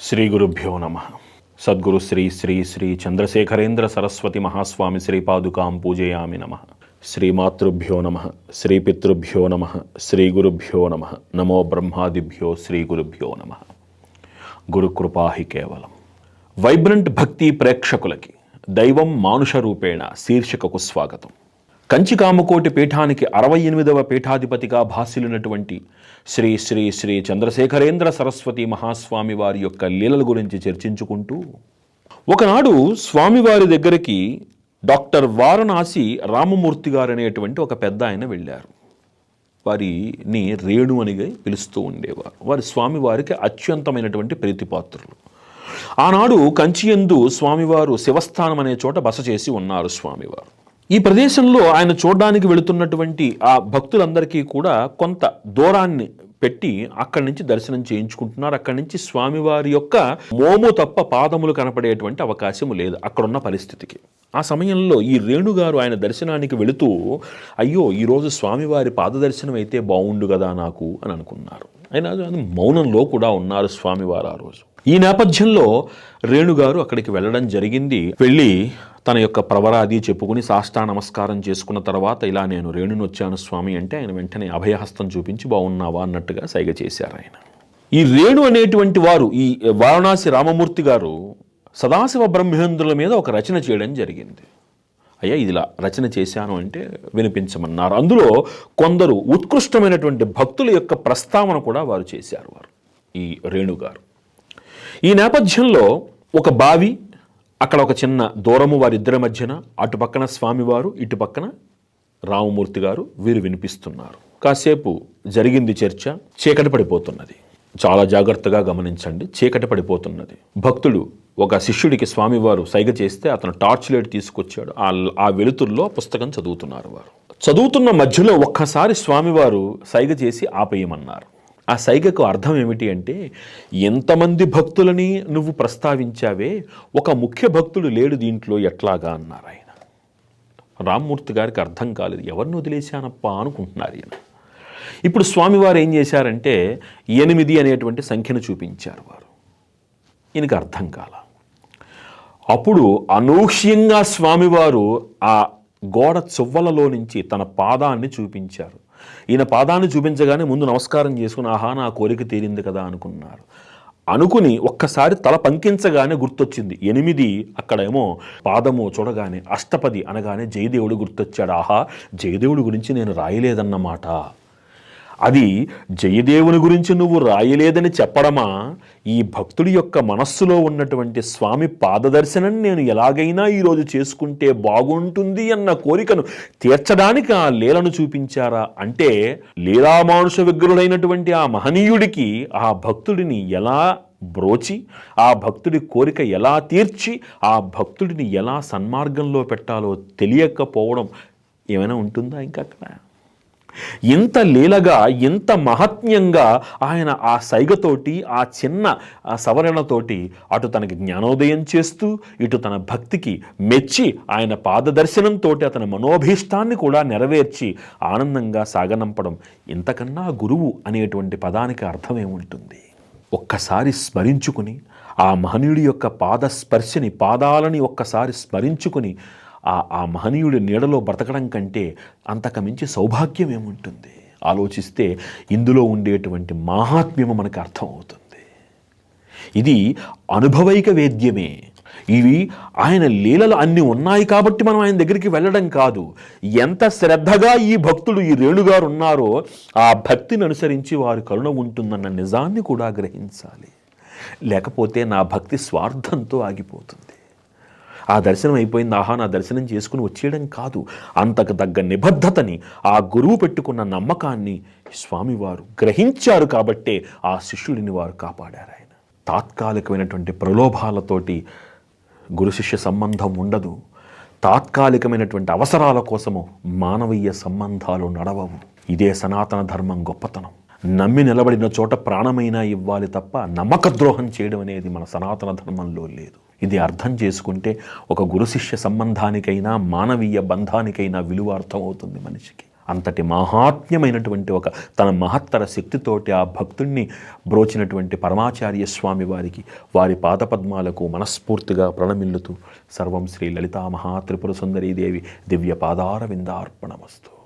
శ్రీ గురుభ్యో నమ. సద్గురు శ్రీ శ్రీ శ్రీ చంద్రశేఖరేంద్ర సరస్వతి మహాస్వామి శ్రీపాదుకాం పూజయామి నమ. శ్రీమాతృభ్యో నమ. శ్రీపితృభ్యో నమ. శ్రీ గురుభ్యో నమ. నమో బ్రహ్మాదిభ్యో శ్రీ గురుభ్యో నమ గురుకృపాహి కేవలం. వైబ్రంట్ భక్తి ప్రేక్షకులకి దైవం మానుష రూపేణ శీర్షికకు స్వాగతం. కంచికామకోటి పీఠానికి అరవై ఎనిమిదవ పీఠాధిపతిగా భాసిలినటువంటి శ్రీ శ్రీ శ్రీ చంద్రశేఖరేంద్ర సరస్వతి మహాస్వామి వారి యొక్క లీలల గురించి చర్చించుకుంటూ ఒకనాడు స్వామివారి దగ్గరికి డాక్టర్ వారణాసి రామమూర్తి గారు అనేటువంటి ఒక పెద్ద ఆయన వెళ్ళారు. వారిని రేణు అనిగా పిలుస్తూ ఉండేవారు. వారి స్వామివారికి అత్యంతమైనటువంటి ప్రీతిపాత్రులు. ఆనాడు కంచియందు స్వామివారు శివస్థానం అనే చోట బస చేసి ఉన్నారు స్వామివారు. ఈ ప్రదేశంలో ఆయన చూడడానికి వెళుతున్నటువంటి ఆ భక్తులందరికీ కూడా కొంత దూరాన్ని పెట్టి అక్కడి నుంచి దర్శనం చేయించుకుంటున్నారు. అక్కడి నుంచి స్వామివారి యొక్క మోము తప్ప పాదములు కనపడేటువంటి అవకాశం లేదు అక్కడున్న పరిస్థితికి. ఆ సమయంలో ఈ రేణుగారు ఆయన దర్శనానికి వెళుతూ అయ్యో ఈరోజు స్వామివారి పాదదర్శనం అయితే బాగుండు కదా నాకు అని అనుకున్నారు. అయినా మౌనంలో కూడా ఉన్నారు స్వామివారు ఆ రోజు. ఈ నేపథ్యంలో రేణుగారు అక్కడికి వెళ్ళడం జరిగింది. వెళ్ళి తన యొక్క ప్రవరాది చెప్పుకుని సాష్టా నమస్కారం చేసుకున్న తర్వాత ఇలా నేను రేణునొచ్చాను స్వామి అంటే ఆయన వెంటనే అభయహస్తం చూపించి బాగున్నావా అన్నట్టుగా సైగ చేశారు ఆయన. ఈ రేణు అనేటువంటి వారు ఈ వారణాసి రామమూర్తి గారు సదాశివ బ్రహ్మేంద్రుల మీద ఒక రచన చేయడం జరిగింది. అయ్యా ఇదిలా రచన చేశాను అంటే వినిపించమన్నారు. అందులో కొందరు ఉత్కృష్టమైనటువంటి భక్తుల యొక్క ప్రస్తావన కూడా వారు చేశారు వారు ఈ రేణుగారు. ఈ నేపథ్యంలో ఒక బావి అక్కడ ఒక చిన్న దూరము వారిద్దరి మధ్యన అటుపక్కన స్వామివారు ఇటుపక్కన రామమూర్తి గారు వీరు వినిపిస్తున్నారు. కాసేపు జరిగింది చర్చ చీకటి పడిపోతున్నది. చాలా జాగ్రత్తగా గమనించండి చీకటి పడిపోతున్నది. భక్తుడు ఒక శిష్యుడికి స్వామివారు సైగ చేస్తే అతను టార్చ్ లైట్ తీసుకొచ్చాడు. ఆ ఆ వెలుతుల్లో పుస్తకం చదువుతున్నారు వారు. చదువుతున్న మధ్యలో ఒక్కసారి స్వామివారు సైగ చేసి ఆపేయమన్నారు. ఆ సైగకు అర్థం ఏమిటి అంటే ఎంతమంది భక్తులని నువ్వు ప్రస్తావించావే ఒక ముఖ్య భక్తుడు లేడు దీంట్లో ఎట్లాగా అన్నారు ఆయన. రామ్మూర్తి గారికి అర్థం కాలేదు. ఎవరిని వదిలేశానప్పా అనుకుంటున్నారు ఈయన. ఇప్పుడు స్వామివారు ఏం చేశారంటే ఎనిమిది అనేటువంటి సంఖ్యను చూపించారు వారు. ఈయనకి అర్థం కాల. అప్పుడు అనూహ్యంగా స్వామివారు ఆ గోడ చువ్వలలో నుంచి తన పాదాన్ని చూపించారు. ఈయన పాదాన్ని చూపించగానే ముందు నమస్కారం చేసుకుని ఆహా నా కోరిక తీరింది కదా అనుకున్నారు. అనుకుని ఒక్కసారి తల పంకించగానే గుర్తొచ్చింది. ఎనిమిది అక్కడేమో పాదము చూడగానే అష్టపది అనగానే జయదేవుడు గుర్తొచ్చాడు. ఆహా జయదేవుడి గురించి నేను రాయలేదన్నమాట. అది జయదేవుని గురించి నువ్వు రాయలేదని చెప్పడమా? ఈ భక్తుడి యొక్క మనస్సులో ఉన్నటువంటి స్వామి పాదదర్శనం నేను ఎలాగైనా ఈరోజు చేసుకుంటే బాగుంటుంది అన్న కోరికను తీర్చడానికి ఆ లీలను చూపించారా? అంటే లీలామానుష విగ్రహుడైనటువంటి ఆ మహనీయుడికి ఆ భక్తుడిని ఎలా బ్రోచి ఆ భక్తుడి కోరిక ఎలా తీర్చి ఆ భక్తుడిని ఎలా సన్మార్గంలో పెట్టాలో తెలియకపోవడం ఏమైనా ఉంటుందా ఇంకా అక్కడ? ఇంత లీలగా ఇంత మహత్యంగా ఆయన ఆ సైగతోటి ఆ చిన్న సవరణతోటి అటు తనకి జ్ఞానోదయం చేస్తూ ఇటు తన భక్తికి మెచ్చి ఆయన పాదదర్శనంతో అతని మనోభీష్టాన్ని కూడా నెరవేర్చి ఆనందంగా సాగనంపడం ఇంతకన్నా గురువు అనేటువంటి పదానికి అర్థమేముంటుంది ఒక్కసారి స్మరించుకుని ఆ మహనీయుడి యొక్క పాదస్పర్శని పాదాలని ఒక్కసారి స్మరించుకుని ఆ ఆ మహనీయుడి నీడలో బ్రతకడం కంటే అంతకు మించి సౌభాగ్యం ఏముంటుంది? ఆలోచిస్తే ఇందులో ఉండేటువంటి మాహాత్మ్యము మనకు అర్థమవుతుంది. ఇది అనుభవైక వేద్యమే. ఇవి ఆయన లీలలు అన్ని ఉన్నాయి కాబట్టి మనం ఆయన దగ్గరికి వెళ్ళడం కాదు. ఎంత శ్రద్ధగా ఈ భక్తుడు ఈ రేణుగారు ఉన్నారో ఆ భక్తిని అనుసరించి వారి కరుణ ఉంటుందన్న నిజాన్ని కూడా గ్రహించాలి. లేకపోతే నా భక్తి స్వార్థంతో ఆగిపోతుంది. ఆ దర్శనం అయిపోయింది. ఆహా నా దర్శనం చేసుకుని వచ్చేయడం కాదు. అంతకు తగ్గ నిబద్ధతని ఆ గురువు పెట్టుకున్న నమ్మకాన్ని స్వామివారు గ్రహించారు కాబట్టే ఆ శిష్యుడిని వారు కాపాడారు ఆయన. తాత్కాలికమైనటువంటి ప్రలోభాలతోటి గురు శిష్య సంబంధం ఉండదు. తాత్కాలికమైనటువంటి అవసరాల కోసము మానవీయ సంబంధాలు నడవవు. ఇదే సనాతన ధర్మం గొప్పతనం. నమ్మి నిలబడిన చోట ప్రాణమైనా ఇవ్వాలి తప్ప నమ్మక ద్రోహం చేయడం అనేది మన సనాతన ధర్మంలో లేదు. ఇది అర్థం చేసుకుంటే ఒక గురు శిష్య సంబంధానికైనా మానవీయ బంధానికైనా విలువ అర్థమవుతుంది మనిషికి. అంతటి మహాత్మ్యమైనటువంటి ఒక తన మహత్తర శక్తితోటి ఆ భక్తుణ్ణి బ్రోచినటువంటి పరమాచార్య స్వామి వారికి వారి పాదపద్మాలకు మనస్ఫూర్తిగా ప్రణమిల్లుతూ సర్వం శ్రీ లలితా మహాత్రిపుర సుందరీదేవి దివ్య పాదార విందార్పణమస్తు